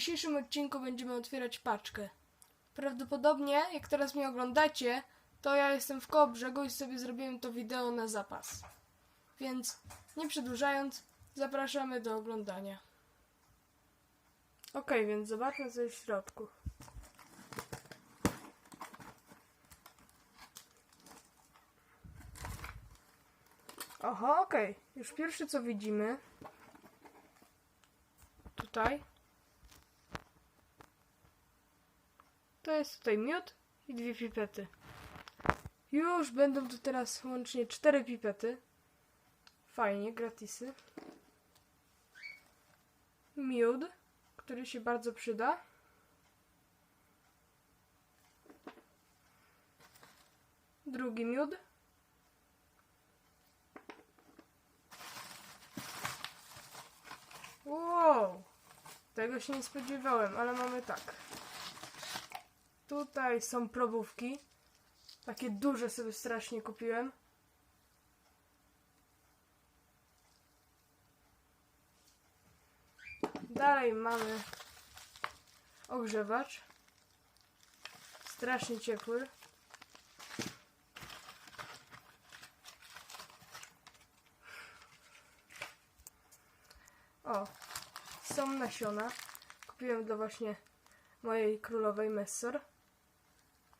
dzisiejszym odcinku będziemy otwierać paczkę. Prawdopodobnie, jak teraz mnie oglądacie, to ja jestem w koło brzegu i sobie zrobiłem to wideo na zapas. Więc nie przedłużając, zapraszamy do oglądania. Ok, więc zobaczmy co jest w środku. Aha, okej. Już pierwsze co widzimy. Tutaj. To jest tutaj miód i dwie pipety. Już będą tu teraz łącznie cztery pipety. Fajnie, gratisy. Miód, który się bardzo przyda. Drugi miód. Wow! Tego się nie spodziewałem, ale mamy tak. Tutaj są probówki. Takie duże sobie strasznie kupiłem. Dalej mamy ogrzewacz. Strasznie ciepły. O, są nasiona. Kupiłem dla właśnie mojej królowej Messor.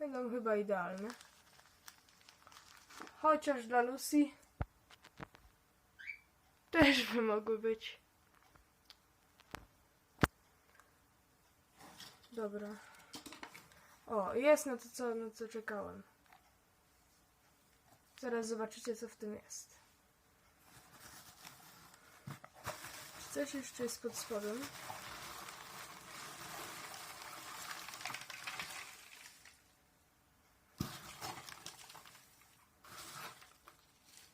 Będą chyba idealne. Chociaż dla Lucy też by mogły być. Dobra. O, jest na to, co, na co czekałem. Zaraz zobaczycie, co w tym jest. Czy coś jeszcze jest pod spodem?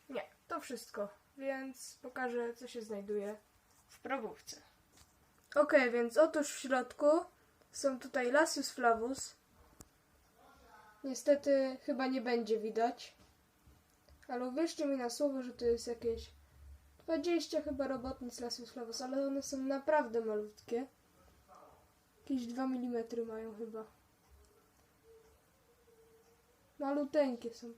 Nie, to wszystko, więc pokażę, co się znajduje w probówce. Ok, więc otóż w środku są tutaj Lasius flavus. Niestety chyba nie będzie widać, ale uwierzcie mi na słowo, że to jest jakieś 20 chyba robotnic Lasius flavus, ale one są naprawdę malutkie. Jakieś 2 mm mają chyba. Maluteńkie są.